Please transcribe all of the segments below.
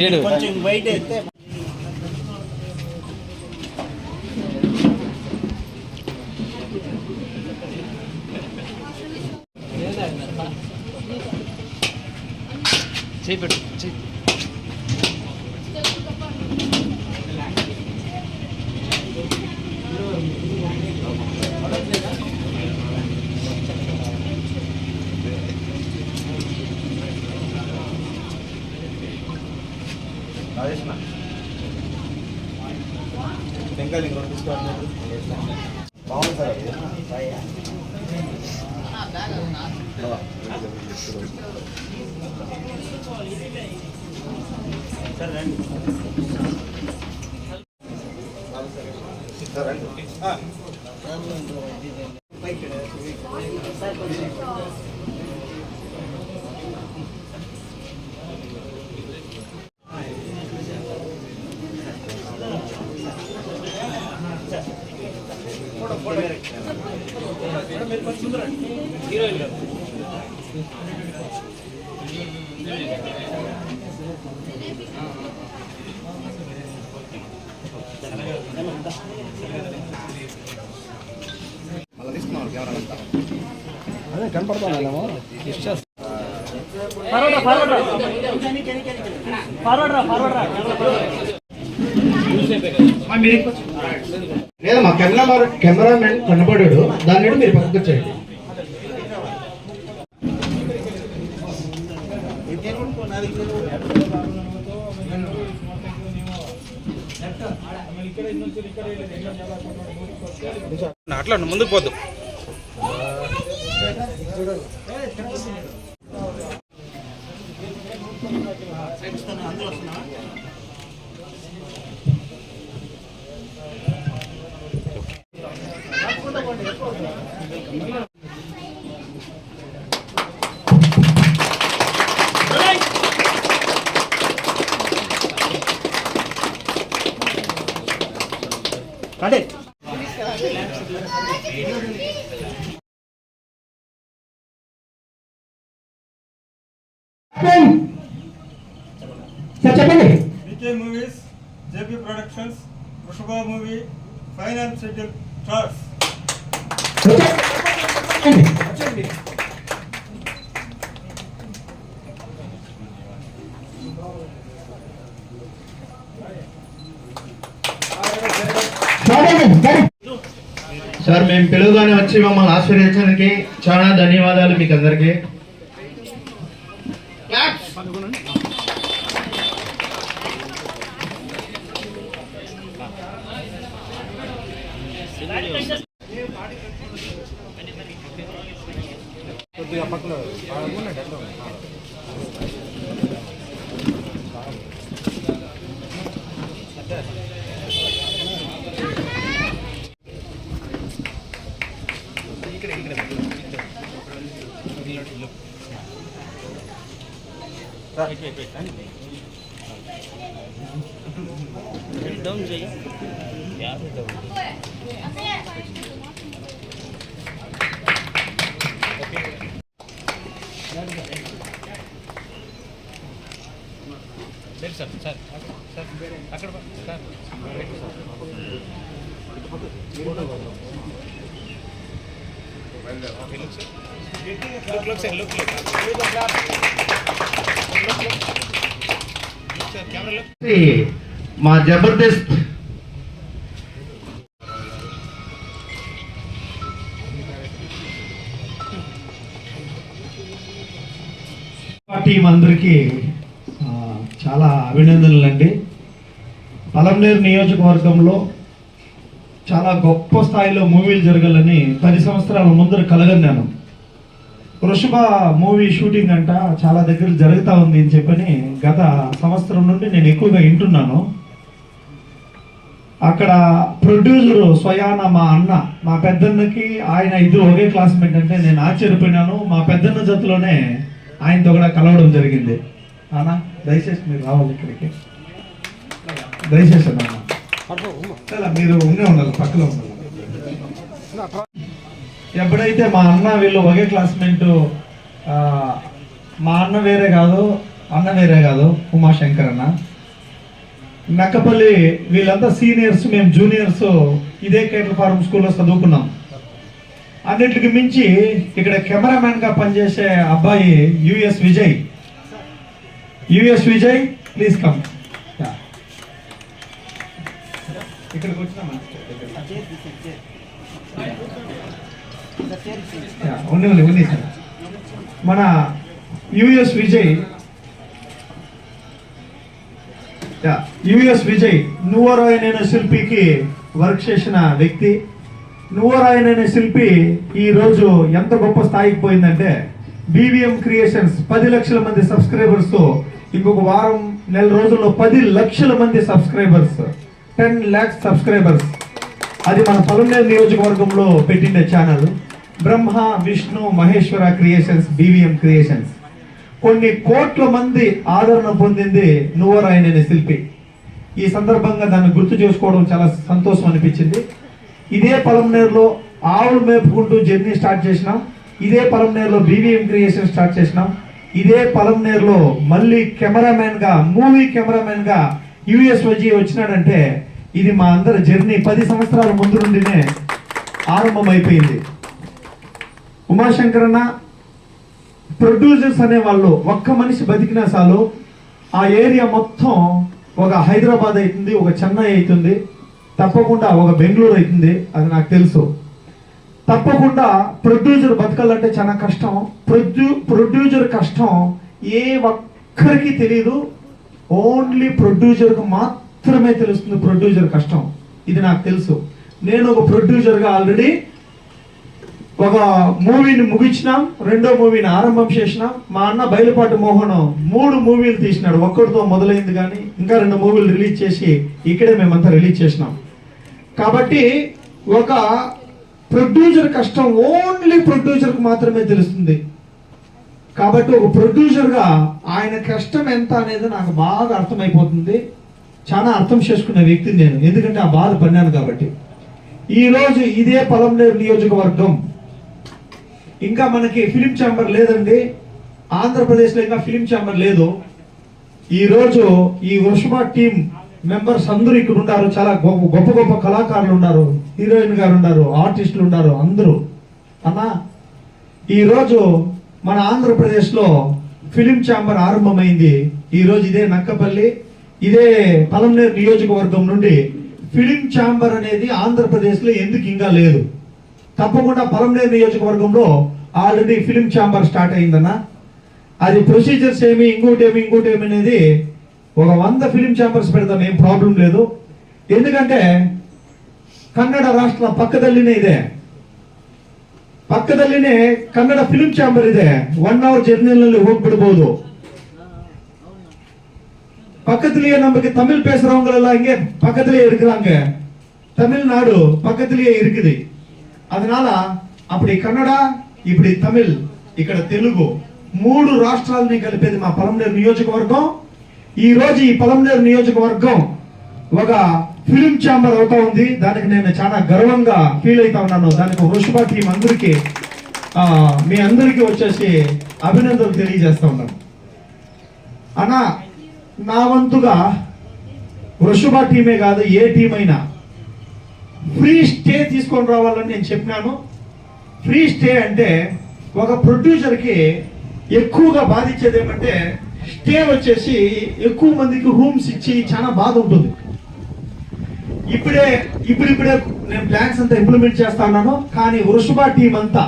ఏడు. కొంచెం బయట ఎత్తే చేయి పెట్టు చేయి బాగుంది సార్ సార్ రండి కెమెరా అంతా అదే కనపడతాను ఇష్టం ఫార్వర్డ్ రా ఫార్వర్డ్ రా. ఫార్వర్డ్ రా ఫార్వర్డ్ రా. లేదా మా కెమెరా కెమెరామెన్ కనబడాడు. దాని మీరు పక్కకు వచ్చేయండి. అట్లా ముందుకు పోద్దు. ఫైనాన్స్ షెడ్యూల్ స్టార్స్ సార్ మేము పిలువగానే వచ్చి మమ్మల్ని ఆశీర్వదించడానికి చాలా ధన్యవాదాలు మీకు అందరికీ daun je ya ada daun Dari sir, sir, sir, akar pak, sir. Look, look, sir, look. మా జబర్దస్త్ టీం అందరికీ చాలా అభినందనలు అండి పలంనేరు నియోజకవర్గంలో చాలా గొప్ప స్థాయిలో మూవీలు జరగాలని పది సంవత్సరాల ముందర కలగన్నాను. వృషభ మూవీ షూటింగ్ అంట చాలా దగ్గర జరుగుతూ ఉంది అని చెప్పని గత సంవత్సరం నుండి నేను ఎక్కువగా వింటున్నాను. అక్కడ ప్రొడ్యూసర్ స్వయాన మా అన్న మా పెద్దన్నకి ఆయన ఇద్దరు ఒకే క్లాస్మేట్ అంటే నేను ఆశ్చర్యపోయినాను. మా పెద్దన్న జతలోనే ఆయనతో కూడా కలవడం జరిగింది. అన్న దయచేసి మీరు రావాలి ఇక్కడికి. దయచేసి అన్న మీరు ఉండే ఉండాలి పక్కలో ఉండాలి. ఎప్పుడైతే మా అన్న వీళ్ళు ఒకే క్లాస్మేట్ మా అన్న వేరే కాదు అన్న వేరే కాదు ఉమాశంకర్ అన్న. నక్కపల్లి వీళ్ళంతా సీనియర్స్ మేము జూనియర్స్ ఇదే కేటల్ ఫార్మ్ స్కూల్లో చదువుకున్నాం. అన్నిటికి మించి ఇక్కడ కెమెరామ్యాన్గా పనిచేసే అబ్బాయి US Vijay. US Vijay please come. ఇక్కడికి వచ్చినా ఉంది ఉంది ఉంది సార్ మన US Vijay yeah, US Vijay నువ్వరాయనైన శిల్పికి వర్క్ చేసిన వ్యక్తి. నువ్వరాయనైన శిల్పి ఈ రోజు ఎంత గొప్ప స్థాయికి పోయిందంటే బీవీఎం క్రియేషన్స్ పది లక్షల మంది సబ్స్క్రైబర్స్తో ఇంకొక వారం నెల రోజుల్లో పది లక్షల మంది సబ్స్క్రైబర్స్ టెన్ ల్యాక్స్ సబ్స్క్రైబర్స్. అది మన పలునేరు నియోజకవర్గంలో పెట్టిండే channel. Brahma Vishnu Maheshwara creations BVM creations కొన్ని కోట్ల మంది ఆదరణ పొందింది నువ్వరాయన్ అనే శిల్పి. ఈ సందర్భంగా దాన్ని గుర్తు చేసుకోవడం చాలా సంతోషం అనిపించింది. ఇదే పొలంనేరులో ఆవులు మేపుకుంటూ జర్నీ స్టార్ట్ చేసినాం ఇదే పొలంనేరులో బీవీఎం క్రియేషన్ స్టార్ట్ చేసినాం ఇదే పొలంనేరులో మళ్ళీ కెమెరామ్యాన్గా మూవీ కెమెరామెన్గా యుఎస్ వచ్చి వచ్చినాడంటే ఇది మా అందరి జర్నీ. పది సంవత్సరాల ముందు నుండినే ఆరంభమైపోయింది. ఉమాశంకర్ అన్న ప్రొడ్యూసర్స్ అనే వాళ్ళు ఒక్క మనిషి బతికినా చాలు. ఆ ఏరియా మొత్తం ఒక హైదరాబాద్ అవుతుంది ఒక చెన్నై అవుతుంది తప్పకుండా ఒక బెంగళూరు అవుతుంది అది నాకు తెలుసు. తప్పకుండా ప్రొడ్యూసర్ బతకాలంటే చాలా కష్టం. ప్రొడ్యూ ప్రొడ్యూసర్ కష్టం ఏ ఒక్కరికి తెలియదు ఓన్లీ ప్రొడ్యూసర్కి మాత్రమే తెలుస్తుంది ప్రొడ్యూసర్ కష్టం. ఇది నాకు తెలుసు. నేను ఒక ప్రొడ్యూసర్గా ఆల్రెడీ ఒక మూవీని ముగించినాం రెండో మూవీని ఆరంభం చేసినాం. మా అన్న బయలుపాటి మోహన్ మూడు మూవీలు తీసినాడు. ఒక్కడితో మొదలైంది కానీ ఇంకా రెండు మూవీలు రిలీజ్ చేసి ఇక్కడే మేమంతా రిలీజ్ చేసినాం. కాబట్టి ఒక ప్రొడ్యూసర్ కష్టం ఓన్లీ ప్రొడ్యూసర్కి మాత్రమే తెలుస్తుంది. కాబట్టి ఒక ప్రొడ్యూసర్గా ఆయన కష్టం ఎంత అనేది నాకు బాగా అర్థమైపోతుంది. చాలా అర్థం చేసుకునే వ్యక్తిని నేను. ఎందుకంటే ఆ బాధ పడినాను కాబట్టి. ఈరోజు ఇదే ఇదే పొలంనేరు నియోజకవర్గం ఇంకా మనకి ఫిలిం ఛాంబర్ లేదండి. ఆంధ్రప్రదేశ్లో ఇంకా ఫిలిం ఛాంబర్ లేదు. ఈ రోజు ఈ వృషభ టీం మెంబర్స్ అందరూ ఇక్కడ ఉన్నారు. చాలా గొప్ప గొప్ప గొప్ప కళాకారులు ఉన్నారు. హీరోయిన్ గారు ఉన్నారు ఆర్టిస్టులు ఉన్నారు అందరూ. అన్నా ఈరోజు మన ఆంధ్రప్రదేశ్లో ఫిలిం ఛాంబర్ ఆరంభమైంది. ఈ రోజు ఇదే నక్కపల్లి ఇదే పలంనేరు నియోజకవర్గం నుండి ఫిలిం ఛాంబర్ అనేది ఆంధ్రప్రదేశ్లో ఎందుకు ఇంకా లేదు? తప్పకుండా పలంనేరు నియోజకవర్గంలో ఆల్రెడీ ఫిలిం ఛాంబర్ స్టార్ట్ అయిందన్నా అది ప్రొసీజర్స్ ఏమి ఇంకోటేమి ఇంకోటేమి అనేది ఒక వంద ఫిలిం ఛాంబర్స్ పెడతాం ఏం ప్రాబ్లం లేదు ఎందుకంటే ಕನ್ನಡ ರಾಷ್ಟ್ರ ಪಕ್ಕದಲ್ಲಿನೇ ಇದೆ ಪಕ್ಕದಲ್ಲಿನೇ ಕನ್ನಡ ಫಿಲ್ಮ್ ಚಾಂಬರ್ ಇದೆ ಒನ್ ಅವರ್ ಜರ್ನಿನಲ್ಲಿ ಹೋಗ್ಬಿಡ್ಬೋದು பக்கத்திலேயே நமக்கு தமிழ் பேசுறவங்க எல்லாம் இங்கே பக்கத்திலேயே இருக்கிறாங்க தமிழ்நாடு பக்கத்திலேயே இருக்குது அதனால அப்படி கன்னடா ఇప్పుడు ఈ తమిళ్ ఇక్కడ తెలుగు మూడు రాష్ట్రాలని కలిపేది మా పలంనేరు నియోజకవర్గం. ఈ రోజు ఈ పలంనేరు నియోజకవర్గం ఒక ఫిలిం ఛాంబర్ అవుతా ఉంది. దానికి నేను చాలా గర్వంగా ఫీల్ అవుతా ఉన్నాను. దానికి హృషభా టీం అందరికీ మీ అందరికీ వచ్చేసి అభినందనలు తెలియజేస్తా ఉన్నాను. అన్న నా వంతుగా వృషభ టీమే కాదు ఏ టీం అయినా ఫ్రీ స్టే తీసుకొని రావాలని నేను చెప్పినాను. ఫ్రీ స్టే అంటే ఒక ప్రొడ్యూసర్కి ఎక్కువగా బాధించేది ఏమంటే స్టే వచ్చేసి ఎక్కువ మందికి రూమ్స్ ఇచ్చి చాలా బాధ ఉంటుంది. ఇప్పుడే ఇప్పుడిప్పుడే నేను ప్లాన్స్ అంతా ఇంప్లిమెంట్ చేస్తా ఉన్నాను. కానీ వృషభ టీం అంతా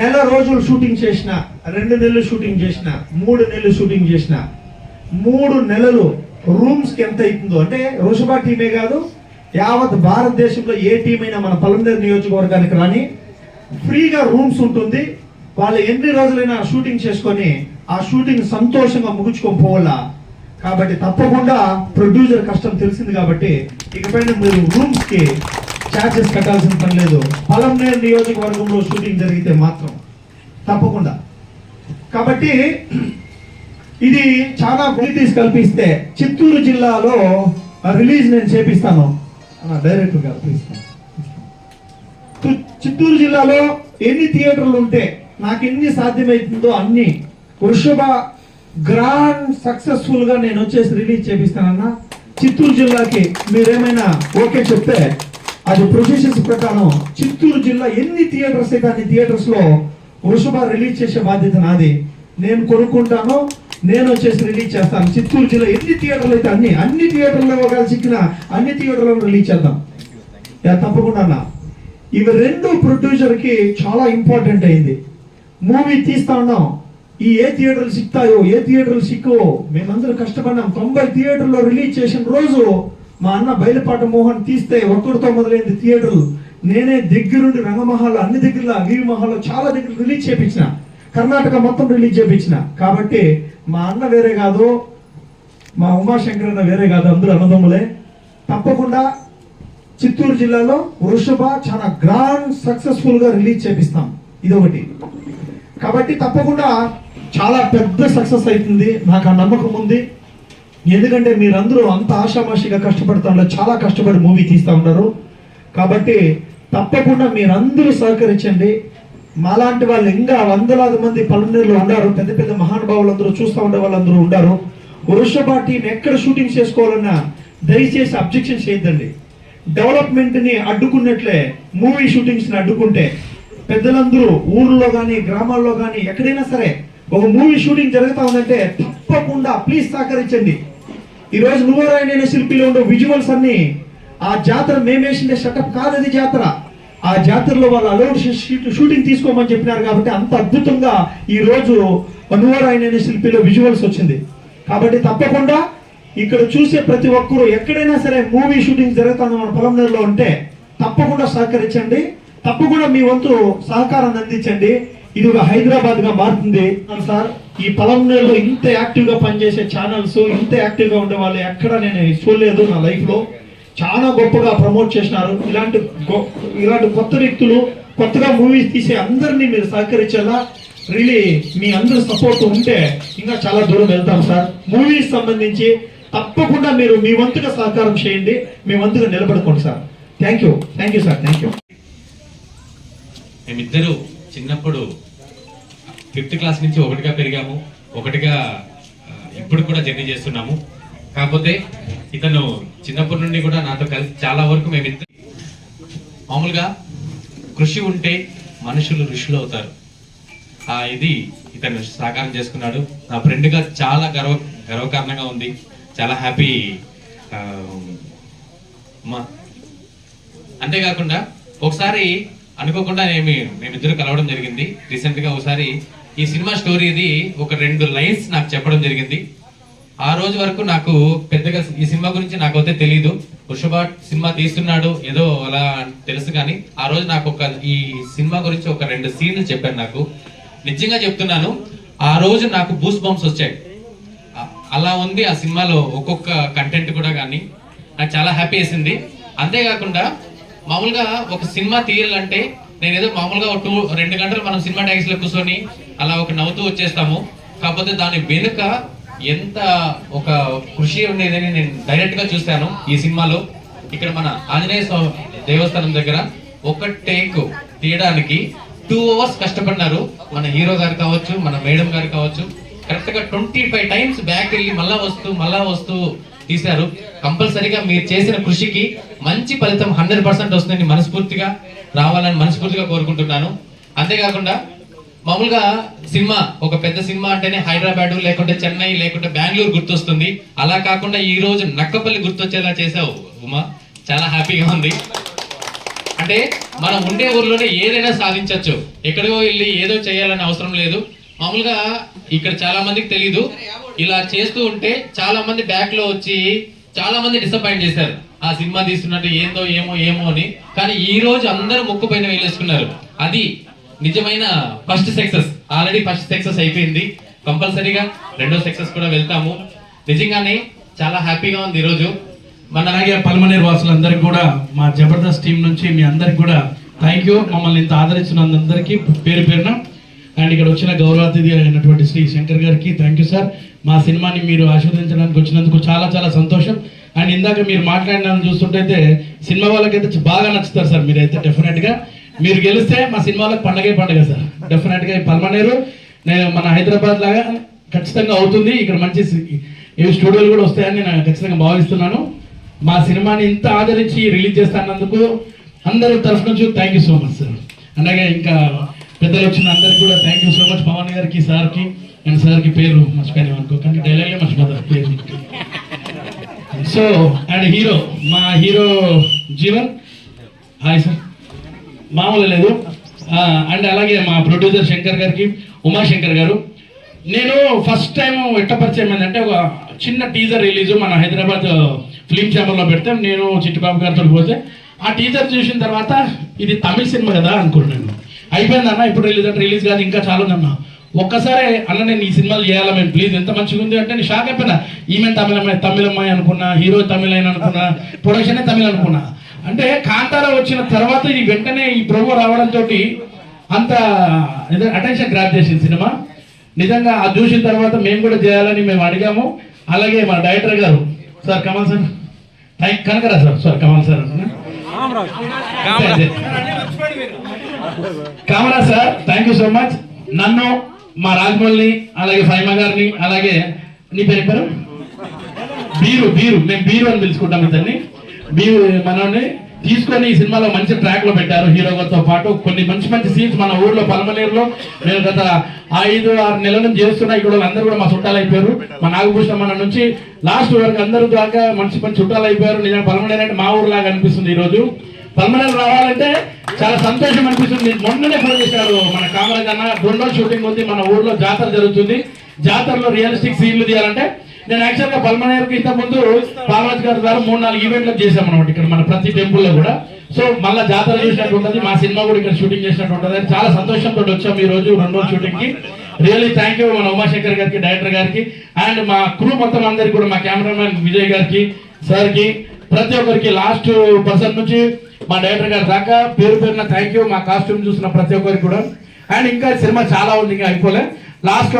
నెల రోజులు షూటింగ్ చేసిన రెండు నెలలు షూటింగ్ చేసిన మూడు నెలలు షూటింగ్ చేసిన మూడు నెలలు రూమ్స్కి ఎంత అవుతుందో. అంటే వృషభ టీమే కాదు యావత్ భారతదేశంలో ఏ టీం అయినా మన పలంనేరు నియోజకవర్గానికి రాని ఫ్రీగా రూమ్స్ ఉంటుంది. వాళ్ళు ఎన్ని రోజులైనా షూటింగ్ చేసుకొని ఆ షూటింగ్ సంతోషంగా ముగించుకొని పోవాలా? కాబట్టి తప్పకుండా ప్రొడ్యూసర్ కష్టం తెలిసింది కాబట్టి ఇకపైన మీరు రూమ్స్కి ఛార్జెస్ కట్టాల్సిన పని లేదు. పలంనేరు నియోజకవర్గంలో షూటింగ్ జరిగితే మాత్రం తప్పకుండా. కాబట్టి ఇది చాలా ఫెసిలిటీస్ కల్పిస్తే చిత్తూరు జిల్లాలో రిలీజ్ నేను చేపిస్తాను. డైరెక్టర్ గారు ప్లీజ్ చిత్తూరు జిల్లాలో ఎన్ని థియేటర్లు ఉంటే నాకు ఎన్ని సాధ్యమవుతుందో అన్ని. వృషభ గ్రాండ్ సక్సెస్ఫుల్గా నేను వచ్చేసి రిలీజ్ చేపిస్తానన్నా. చిత్తూరు జిల్లాకి మీరేమైనా ఓకే చెప్తే అది ప్రొసీజర్స్ ప్రకారం చిత్తూరు జిల్లా ఎన్ని థియేటర్స్ అయితే అన్ని థియేటర్స్లో వృషభ రిలీజ్ చేసే బాధ్యత నాది. నేను కొనుక్కుంటాను నేను వచ్చేసి రిలీజ్ చేస్తాను. చిత్తూరు జిల్లా ఎన్ని థియేటర్లు అయితే అన్ని అన్ని థియేటర్లో ఒకవేళ చిక్కిన అన్ని థియేటర్లలో రిలీజ్ చేద్దాం. యా, తప్పకుండా అన్న. ఇవి రెండు ప్రొడ్యూసర్కి చాలా ఇంపార్టెంట్ అయింది. మూవీ తీస్తా ఉన్నాం. ఈ ఏ థియేటర్లు సిక్తాయో ఏ థియేటర్లు సిక్కో మేమందరూ కష్టపడినాం తొంభై థియేటర్లో రిలీజ్ చేసిన రోజు మా అన్న బయలుపాట మోహన్ తీస్తే ఒక్కడితో మొదలైంది థియేటర్లు నేనే దగ్గరుండి రంగమహల్ అన్ని దగ్గరలో వీవి మహల్లో చాలా దగ్గర రిలీజ్ చేపించిన. కర్ణాటక మొత్తం రిలీజ్ చేపించిన. కాబట్టి మా అన్న వేరే కాదు మా ఉమాశంకర్ అన్న వేరే కాదు అందరూ అన్నదమ్ములే. తప్పకుండా చిత్తూరు జిల్లాలో వృషభ చాలా గ్రాండ్ సక్సెస్ఫుల్గా రిలీజ్ చేపిస్తాం. ఇదొకటి. కాబట్టి తప్పకుండా చాలా పెద్ద సక్సెస్ అవుతుంది నాకు ఆ నమ్మకం ఉంది. ఎందుకంటే మీరందరూ అంత ఆషామాషిగా కష్టపడతా ఉన్నారు చాలా కష్టపడి మూవీ తీస్తూ ఉన్నారు. కాబట్టి తప్పకుండా మీరందరూ సహకరించండి. మాలాంటి వాళ్ళు ఇంకా వందలాది మంది పలునీరులో ఉన్నారు. పెద్ద పెద్ద మహానుభావులందరూ చూస్తూ ఉండే వాళ్ళందరూ ఉన్నారు. వృషభ టీం ఎక్కడ షూటింగ్ చేసుకోవాలన్నా దయచేసి అబ్జెక్షన్ చేయొద్దండి. డెవలప్మెంట్ని అడ్డుకున్నట్లే మూవీ షూటింగ్స్ని అడ్డుకుంటే పెద్దలందరూ ఊర్లో కానీ గ్రామాల్లో కానీ ఎక్కడైనా సరే ఒక మూవీ షూటింగ్ జరుగుతా ఉందంటే తప్పకుండా ప్లీజ్ సహకరించండి. ఈ రోజు నువ్వరాయన శిల్పిలో ఉండే విజువల్స్ అన్ని ఆ జాతర మేమేసిండే సెటప్ కాదు అది జాతర. ఆ జాతరలో వాళ్ళు అలౌడ్ షూటింగ్ తీసుకోమని చెప్పినారు కాబట్టి అంత అద్భుతంగా ఈ రోజు నువ్వరాయన శిల్పిలో విజువల్స్ వచ్చింది. కాబట్టి తప్పకుండా ఇక్కడ చూసే ప్రతి ఒక్కరూ ఎక్కడైనా సరే మూవీ షూటింగ్ జరుగుతుంది మన పొలంలో ఉంటే తప్పకుండా సహకరించండి. తప్పకుండా మీ వంతు సహకారాన్ని అందించండి. ఇది ఒక హైదరాబాద్గా మారుతుంది సార్. ఈ పొలంనేరులో ఇంత యాక్టివ్గా పనిచేసే ఛానల్స్ ఇంత యాక్టివ్గా ఉండే వాళ్ళు ఎక్కడ నేను చూడలేదు నా లైఫ్లో చాలా గొప్పగా ప్రమోట్ చేసినారు. ఇలాంటి ఇలాంటి కొత్త వ్యక్తులు కొత్తగా మూవీస్ తీసే అందరినీ మీరు సహకరించేలా రియలీ మీ అందరి సపోర్ట్ ఉంటే ఇంకా చాలా దూరం వెళ్తాం సార్. మూవీస్ సంబంధించి తప్పకుండా మీరు మీ వంతుగా సహకారం చేయండి. మీ వంతుగా నిలబడుకోండి sir. Thank you thank you sir thank you మేమిద్దరు చిన్నప్పుడు ఫిఫ్త్ క్లాస్ నుంచి ఒకటిగా పెరిగాము. ఒకటిగా ఇప్పుడు కూడా జర్నీ చేస్తున్నాము. కాకపోతే ఇతను చిన్నప్పటి నుండి కూడా నాతో కలిసి చాలా వరకు మేమిద్దరు మామూలుగా కృషి ఉంటే మనుషులు ఋషులు అవుతారు. ఆ ఇది ఇతను సాకారం చేసుకున్నాడు. నా ఫ్రెండ్గా చాలా గర్వ గర్వకారణంగా ఉంది. చాలా హ్యాపీ um, మా అంతేకాకుండా ఒకసారి అనుకోకుండా నేను మేమిద్దరు కలవడం జరిగింది. రీసెంట్గా ఒకసారి ఈ సినిమా స్టోరీది ఒక రెండు లైన్స్ నాకు చెప్పడం జరిగింది. ఆ రోజు వరకు నాకు పెద్దగా ఈ సినిమా గురించి నాకైతే తెలియదు వృషభ సినిమా తీస్తున్నాడు ఏదో అలా తెలుసు కానీ ఆ రోజు నాకు ఒక ఈ సినిమా గురించి ఒక రెండు సీన్లు చెప్పాను నాకు. నిజంగా చెప్తున్నాను ఆ రోజు నాకు బూస్ బంప్స్ వచ్చాయి. అలా ఉంది ఆ సినిమాలో ఒక్కొక్క కంటెంట్ కూడా కానీ నాకు చాలా హ్యాపీ వేసింది. అంతేకాకుండా మామూలుగా ఒక సినిమా తీయాలంటే నేను ఏదో మామూలుగా ఒక టూ రెండు గంటలు మనం సినిమా ట్యాక్స్లో కూర్చొని అలా ఒక నవ్వుతూ వచ్చేస్తాము. కాకపోతే దాని వెనుక ఎంత ఒక కృషి ఉండేదని నేను డైరెక్ట్గా చూశాను ఈ సినిమాలో. ఇక్కడ మన ఆంజనేయ స్వామి దేవస్థానం దగ్గర ఒక టేక్ తీయడానికి టూ అవర్స్ కష్టపడినారు మన హీరో గారు కావచ్చు మన మేడం గారు కావచ్చు. కరెక్ట్గా ట్వంటీ ఫైవ్ టైమ్స్ బ్యాక్ వెళ్ళి మళ్ళా వస్తూ మళ్ళా వస్తూ తీశారు. కంపల్సరీగా మీరు చేసిన కృషికి మంచి ఫలితం హండ్రెడ్ పర్సెంట్ వస్తుందని మనస్ఫూర్తిగా రావాలని మనస్ఫూర్తిగా కోరుకుంటున్నాను. అంతేకాకుండా మామూలుగా సినిమా ఒక పెద్ద సినిమా అంటేనే హైదరాబాద్ లేకుంటే చెన్నై లేకుంటే బెంగళూరు గుర్తొస్తుంది. అలా కాకుండా ఈ రోజు నక్కపల్లి గుర్తొచ్చేలా చేసావు ఉమా. చాలా హ్యాపీగా ఉంది. అంటే మనం ఉండే ఊర్లోనే ఏదైనా సాధించవచ్చు ఎక్కడికో వెళ్ళి ఏదో చేయాలని అవసరం లేదు. మామూలుగా ఇక్కడ చాలా మందికి తెలీదు. ఇలా చేస్తూ ఉంటే చాలా మంది బ్యాక్లో వచ్చి చాలా మంది డిసప్పాయింట్ చేశారు. ఆ సినిమా తీస్తున్నట్టు ఏందో ఏమో ఏమో అని. కానీ ఈ రోజు అందరూ ముక్కు పైన వేలేసుకున్నారు అది నిజమైన first success already first success అయిపోయింది. కంపల్సరీగా రెండో సక్సెస్ కూడా వెళ్తాము. నిజంగానే చాలా హ్యాపీగా ఉంది ఈరోజు. మన అలాగే పల్మనేరు వాసులందరికీ కూడా మా జబర్దస్త్ టీం నుంచి మీ అందరికి కూడా థ్యాంక్ యూ మమ్మల్ని ఇంత ఆదరించినందరికీ పేరు పేరున అండ్ ఇక్కడ వచ్చిన గౌరవాతిథి అయినటువంటి శ్రీ శంకర్ గారికి థ్యాంక్ యూ సార్ మా సినిమాని మీరు ఆస్వాదించడానికి వచ్చినందుకు చాలా చాలా సంతోషం. అండ్ ఇందాక మీరు మాట్లాడిన చూస్తుంటే సినిమా వాళ్ళకైతే బాగా నచ్చుతారు సార్ మీరైతే డెఫినెట్గా మీరు గెలిస్తే మా సినిమాలకు పండగే పండగ సార్ డెఫినెట్గా ఈ పల్మనేరు నేను మన హైదరాబాద్ లాగా ఖచ్చితంగా అవుతుంది. ఇక్కడ మంచి స్టూడియోలు కూడా వస్తాయని నేను ఖచ్చితంగా భావిస్తున్నాను. మా సినిమాని ఇంత ఆదరించి రిలీజ్ చేస్తున్నందుకు అందరి తరఫు నుంచి thank you so much sir అలాగే ఇంకా పెద్దలు వచ్చిన అందరికి కూడా thank you so much Pavan గారికి సార్కి అండ్ సార్కి పేరు మర్చిపోయాను అనుకోకండి డైలాగ్లే మర్చిపోతారు పేరు సో అండ్ హీరో మా హీరో జీవన్. హాయ్ సార్ మామూలు లేదు. అండ్ అలాగే మా ప్రొడ్యూసర్ శంకర్ గారికి ఉమాశంకర్ గారు. నేను ఫస్ట్ టైం ఎట్టపరిచయం ఏంటంటే ఒక చిన్న టీజర్ రిలీజ్ మన హైదరాబాద్ ఫిలిం ఛాంబర్లో పెడితే నేను చిట్టిబాబు గారితో పోతే ఆ టీజర్ చూసిన తర్వాత ఇది తమిళ సినిమా కదా అనుకున్నాను అయిపోయింది అన్న ఇప్పుడు రిలీజ్ అంటే రిలీజ్ కాదు ఇంకా చాలా ఉందన్న ఒక్కసారి అన్న నేను ఈ సినిమాలు చేయాలా మేము? ప్లీజ్ ఎంత మంచిగా ఉంది అంటే నేను షాక్ అయిపోయినా. ఈమె తమిళ అమ్మాయి తమిళ అమ్మాయి అనుకున్నా హీరో తమిళ అయిన అనుకున్నా ప్రొడక్షనే తమిళ అనుకున్నా. అంటే కాంతార వచ్చిన తర్వాత ఇది వెంటనే ఈ ప్రోమో రావడంతో అంత అటెన్షన్ గ్రాప్ చేసింది సినిమా. నిజంగా అది చూసిన తర్వాత మేము కూడా చేయాలని మేము అడిగాము. అలాగే మా డైరెక్టర్ గారు సార్ కమల్ సార్ థ్యాంక్ కనకరా sir sir Kamal sir. కామరా sir thank you so much నన్ను మా రాజమౌళిని అలాగే ఫైమా గారిని అలాగే నీ పేరు పేరు? Beer beer. మేము బీరు అని పిలుచుకుంటాం ఇతన్ని. బీరు మనల్ని తీసుకొని ఈ సినిమాలో మంచి ట్రాక్లో పెట్టారు హీరోతో పాటు. కొన్ని మంచి మంచి సీన్స్ మన ఊర్లో పలమనేరులో. నేను గత ఐదు ఆరు నెలల నుంచి చేస్తున్నా ఇక్కడ అందరూ కూడా మా చుట్టాలు అయిపోయారు. మా నాగభూషణ మన నుంచి. లాస్ట్ వరకు అందరూ దాకా మంచి మంచి చుట్టాలు అయిపోయారు. నిజంగా పలమనేరు అంటే మా ఊర్లాగా అనిపిస్తుంది ఈ రోజు పల్మనల్ రావాలంటే చాలా సంతోషం అనిపిస్తుంది. మొన్ననే ఫోన్ చేశారు మన కామరాజ్ అన్న బృందో షూటింగ్ ఉంది మన ఊర్లో జాతర జరుగుతుంది. జాతరలో రియలిస్టిక్ సీన్లు తీయాలంటే నేను యాక్చువల్గా పల్మనేరుకి ఇంత ముందు పామరాజ్ గారి ద్వారా మూడు నాలుగు ఈవెంట్లు చేశాం అనమాట ఇక్కడ మన ప్రతి టెంపుల్లో కూడా. సో మళ్ళీ జాతర చూసినట్టు ఉంటుంది మా సినిమా కూడా ఇక్కడ షూటింగ్ చేసినట్టు ఉంటుంది. అని చాలా సంతోషంతో వచ్చాం ఈ రోజు రెండు రోజు షూటింగ్కి. రియల్లీ థ్యాంక్ యూ మన ఉమాశంకర్ గారికి డైరెక్టర్ గారికి. అండ్ మా క్రూ మొత్తం అందరికి కూడా మా కెమెరామెన్ విజయ్ గారికి సార్కి ప్రతి ఒక్కరికి లాస్ట్ పర్సన్ నుంచి మా డైరెక్టర్ గారి దాకా పేరు పేరున థ్యాంక్ యూ మా కాస్ట్యూమ్ చూసిన ప్రతి ఒక్కరికి కూడా. అండ్ ఇంకా సినిమా చాలా ఉంది ఇంకా అయిపోలే. లాస్ట్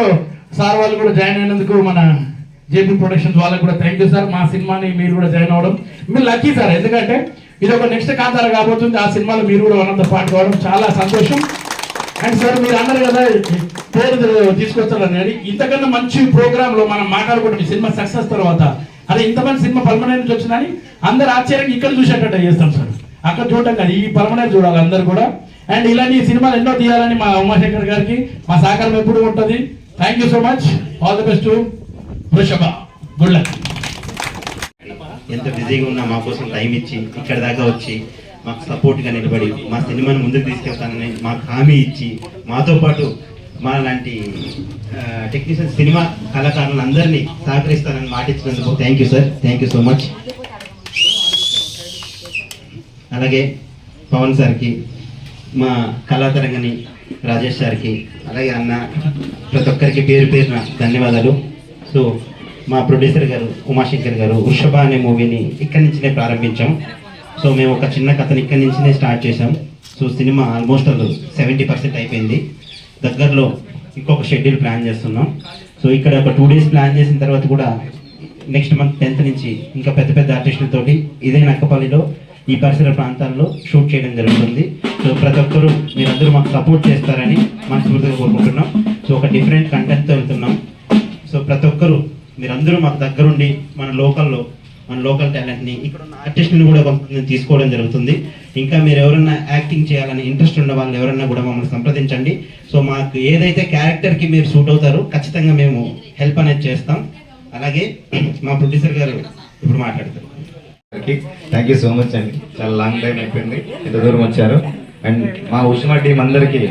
సార్ వాళ్ళు కూడా జాయిన్ అయినందుకు మన జేపీ ప్రొడక్షన్స్ వాళ్ళకి కూడా థ్యాంక్ యూ సార్ మా సినిమాని మీరు కూడా జాయిన్ అవ్వడం. మీరు లక్కీ సార్ ఎందుకంటే ఇది ఒక నెక్స్ట్ కాంతార కాబోతుంది. ఆ సినిమాలో మీరు కూడా వన్ ఆఫ్ ద పార్ట్ కావడం చాలా సంతోషం. అండ్ సార్ మీరు అన్నారు కదా పేరు తీసుకొస్తారని ఇంతకన్నా మంచి ప్రోగ్రామ్లో మనం మాట్లాడుకుంటాం ఈ సినిమా సక్సెస్ తర్వాత. అదే ఇంత మంచి సినిమా పర్మనెంట్ నుంచి వచ్చిందని అందరు ఆశ్చర్యంగా ఇక్కడ చూసేటట్టు చేస్తాం సార్ అక్కడ చూడటం కాదు. ఈ పరమనే చూడాలి అందరు కూడా. అండ్ ఇలాంటి సినిమాలు ఎన్నో తీయాలని మా ఉమాశంకర్ గారికి మా సహకారం ఎప్పుడు ఉంటుంది. Thank you so much all the best Vrushabha. Good luck ఎంత బిజీగా ఉన్నా మా కోసం టైం ఇచ్చి ఇక్కడ దాకా వచ్చి మాకు సపోర్ట్గా నిలబడి మా సినిమాని ముందుకు తీసుకెళ్తానని మాకు హామీ ఇచ్చి మాతో పాటు మా లాంటి టెక్నీషియన్ సినిమా కళాకారులందరినీ సహకరిస్తానని మాట ఇచ్చినందుకు thank you sir thank you so much అలాగే పవన్ సార్కి మా కళాతరంగని రాజేష్ సార్కి అలాగే అన్న ప్రతి ఒక్కరికి పేరు పేరున ధన్యవాదాలు. సో మా ప్రొడ్యూసర్ గారు ఉమాశంకర్ గారు వృషభ అనే మూవీని ఇక్కడి నుంచినే ప్రారంభించాం. సో మేము ఒక చిన్న కథని ఇక్కడి నుంచినే స్టార్ట్ చేసాం so cinema almost seventy percent అయిపోయింది. దగ్గరలో ఇంకొక షెడ్యూల్ ప్లాన్ చేస్తున్నాం. సో ఇక్కడ ఒక టూ డేస్ ప్లాన్ చేసిన తర్వాత కూడా నెక్స్ట్ మంత్ టెన్త్ నుంచి ఇంకా పెద్ద పెద్ద ఆర్టిస్టులతోటి ఇదే నక్కపల్లిలో ఈ పరిసర ప్రాంతాల్లో షూట్ చేయడం జరుగుతుంది. సో ప్రతి ఒక్కరూ మీరందరూ మాకు సపోర్ట్ చేస్తారని మనస్ఫూర్తిగా కోరుకుంటున్నాం. సో ఒక డిఫరెంట్ కంటెంట్తో వెళ్తున్నాం సో ప్రతి ఒక్కరూ మీరందరూ మాకు దగ్గరుండి మన లోకల్లో మన లోకల్ టాలెంట్ని ఇక్కడ ఉన్న ఆర్టిస్ట్ని కూడా కొంతమంది తీసుకోవడం జరుగుతుంది. ఇంకా మీరు ఎవరన్నా యాక్టింగ్ చేయాలని ఇంట్రెస్ట్ ఉన్న వాళ్ళు ఎవరన్నా కూడా మమ్మల్ని సంప్రదించండి. సో మాకు ఏదైతే క్యారెక్టర్కి మీరు సూట్ అవుతారో ఖచ్చితంగా మేము హెల్ప్ అనేది చేస్తాం. అలాగే మా ప్రొడ్యూసర్ గారు ఇప్పుడు మాట్లాడతారు. థ్యాంక్ యూ సో మచ్ అండి చాలా లాంగ్ టైం అయిపోయింది. ఇంత దూరం వచ్చారు. అండ్ మా ఉష్మా టీం అందరికీ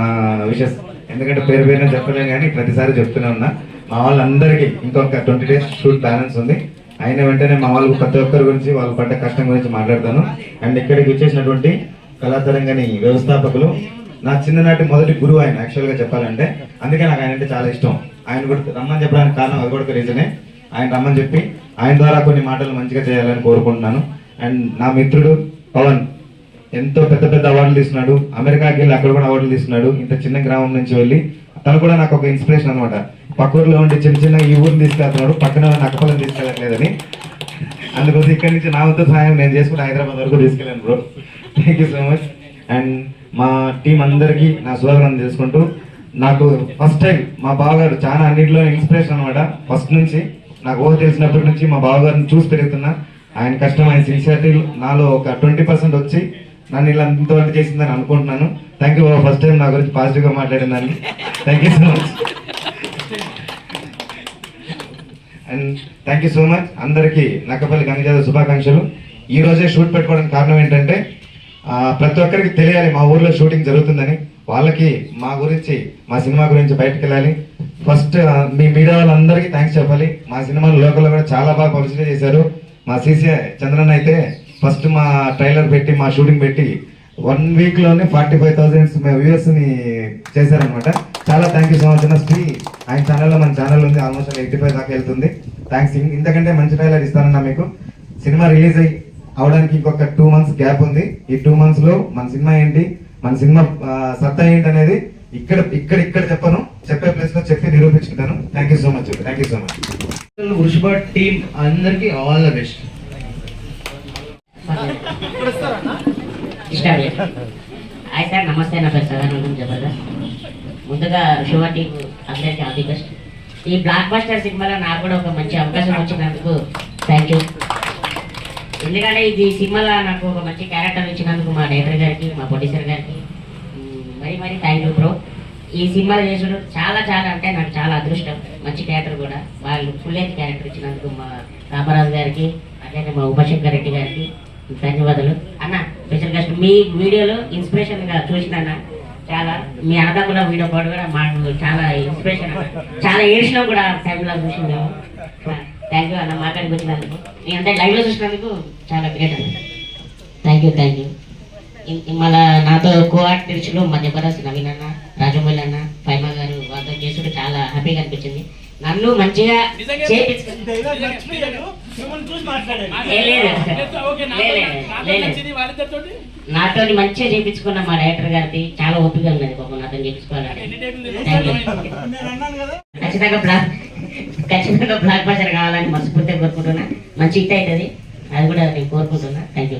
నా విషెస్ ఎందుకంటే పేరు పేరున చెప్పలేం కానీ ప్రతిసారి చెప్తూనే ఉన్నా. మా వాళ్ళందరికీ ఇంకొక ట్వంటీ డేస్ షూట్ బ్యాలెన్స్ ఉంది. అయిన వెంటనే మా వాళ్ళు ప్రతి ఒక్కరి గురించి వాళ్ళు పడ్డ కష్టం గురించి మాట్లాడతాను. అండ్ ఇక్కడికి వచ్చేసినటువంటి కళాతరంగని వ్యవస్థాపకులు నా చిన్ననాటి మొదటి గురువు ఆయన యాక్చువల్గా చెప్పాలంటే. అందుకే నాకు ఆయన అంటే చాలా ఇష్టం. ఆయన కూడా రమ్మని చెప్పడానికి కారణం అది కూడా ఒక రీజనే ఆయన రమ్మని చెప్పి ఆయన ద్వారా కొన్ని మాటలు మంచిగా చేయాలని కోరుకుంటున్నాను. అండ్ నా మిత్రుడు పవన్ ఎంతో పెద్ద పెద్ద అవార్డులు తీస్తున్నాడు. అమెరికాకి వెళ్ళి అక్కడ కూడా అవార్డులు తీస్తున్నాడు. ఇంత చిన్న గ్రామం నుంచి వెళ్ళి తను కూడా నాకు ఒక ఇన్స్పిరేషన్ అనమాట పక్క ఊర్లో ఉండి చిన్న చిన్న ఈ ఊరిని తీసుకెళ్తున్నాడు. పక్కన నక్కపల్లిని తీసుకెళ్ళట్లేదని. అందుకోసం ఇక్కడి నుంచి నా వంతు సహాయం నేను చేసుకుంటే హైదరాబాద్ వరకు తీసుకెళ్ళాను bro. Thank you so much and మా టీం అందరికీ నా శుభాకాంక్షలు చేసుకుంటూ నాకు ఫస్ట్ టైం మా బావగారు చాలా అన్నింటిలో ఇన్స్పిరేషన్ అనమాట ఫస్ట్ నుంచి నాకు ఊహ తెలిసినప్పటి నుంచి మా బావగారిని చూసి పెరుగుతున్నా. ఆయన కష్టం ఆయన సిన్సియారిటీ నాలో ఒక ట్వంటీ పర్సెంట్ వచ్చి నన్ను ఇలా ఇంతవరకు చేసిందని అనుకుంటున్నాను. థ్యాంక్ యూ ఫస్ట్ టైం నా గురించి పాజిటివ్గా మాట్లాడిందని thank you so much and thank you so much అందరికీ నక్కపల్లి గంగజాత శుభాకాంక్షలు. ఈ రోజే షూట్ పెట్టుకోవడానికి కారణం ఏంటంటే ప్రతి ఒక్కరికి తెలియాలి మా ఊర్లో షూటింగ్ జరుగుతుందని. వాళ్ళకి మా గురించి మా సినిమా గురించి బయటకు వెళ్ళాలి ఫస్ట్ మీ మీడియా వాళ్ళందరికీ థ్యాంక్స్ చెప్పాలి. మా సినిమాలు లోకల్లో కూడా చాలా బాగా పబ్లిసిటీ చేశారు. మా సీసీఐ చంద్రన్ అయితే ఫస్ట్ మా ట్రైలర్ పెట్టి మా షూటింగ్ పెట్టి వన్ వీక్లోనే ఫార్టీ ఫైవ్ థౌసండ్స్ వ్యూవర్స్ని చేశారనమాట చాలా థ్యాంక్ యూ సో మచ్ అన్న. శ్రీ ఆయన ఛానల్లో మన ఛానల్ ఉంది. ఆల్మోస్ట్ ఎయిటీ ఫైవ్ దాకా వెళ్తుంది. థ్యాంక్స్ ఇంతకంటే మంచి ట్రైలర్ ఇస్తానన్నా మీకు. సినిమా రిలీజ్ అయ్యి అవడానికి ఇంకొక టూ మంత్స్ గ్యాప్ ఉంది. ఈ టూ మంత్స్లో మన సినిమా ఏంటి? మన సినిమా సత్తా ఏంటి అనేది ఇక్కడ ఇక్కడ ఇక్కడ చెప్పను. చెప్పే ప్లేస్లో చెప్పి నిరూపించుకుంటాను. Thank you so much thank you so much Vrushabha team అందరికి all the best hi sir నమస్తే. నా పేరు సదానందం జబర్దస్త్. ముందుగా శివ టీం అందరికీ ఆల్ ది బెస్ట్ ఈ బ్లాక్ బస్టర్ సినిమాలో నాకు కూడా ఒక మంచి అవకాశం వచ్చినందుకు థ్యాంక్ యూ ఎందుకంటే ఇది సినిమాలో నాకు ఒక మంచి క్యారెక్టర్ ఇచ్చినందుకు మా డైరెక్టర్ గారికి మా ప్రొడ్యూసర్ గారికి మరీ మరీ థ్యాంక్ యూ బ్రో ఈ సినిమాలో చేసిన చాలా చాలా అంటే నాకు చాలా అదృష్టం. మంచి క్యారెక్టర్ కూడా. వాళ్ళు ఫుల్ లెంత్ క్యారెక్టర్ ఇచ్చినందుకు మా రామరాజు గారికి అలాగే మా ఉపశంకర్ రెడ్డి గారికి ధన్యవాదాలు. అన్న స్పెషల్ గెస్ట్ మీ వీడియోలో ఇన్స్పిరేషన్గా చూసినా చూసిన అన్న చాలా మీ అన్నదమ్ముల వీడియో పాటు కూడా మాకు చాలా ఇన్స్పిరేషన్ చాలా ఏడ్చినాం కూడా టైంలో చూసినాము థ్యాంక్ యూ అన్న మాట్లాడికి వచ్చినందుకు నేను అంటే లైవ్లో చూసినందుకు చాలా గ్రేట్ అన్న. థ్యాంక్ యూ థ్యాంక్ యూ మళ్ళా నాతో కో ఆర్టిస్టులు మధ్యపరస్ నవీన్ అన్న రాజమౌళి అన్న ఫైమా గారు వాళ్ళతో చేసుడు చాలా హ్యాపీగా అనిపించింది. నన్ను మంచిగా. నాతో మంచిగా చేయించుకున్న మా డైరెక్టర్ గారిది చాలా ఓపిక ఉన్నది పాపం నాతో చేయించుకోవాలని. ఖచ్చితంగా ఖచ్చితంగా బ్లాక్ బస్టర్ కావాలని మనస్ఫూర్తిగా కోరుకుంటున్నా. మంచి హిట్ అవుతుంది. అది కూడా నేను కోరుకుంటున్నా. Thank you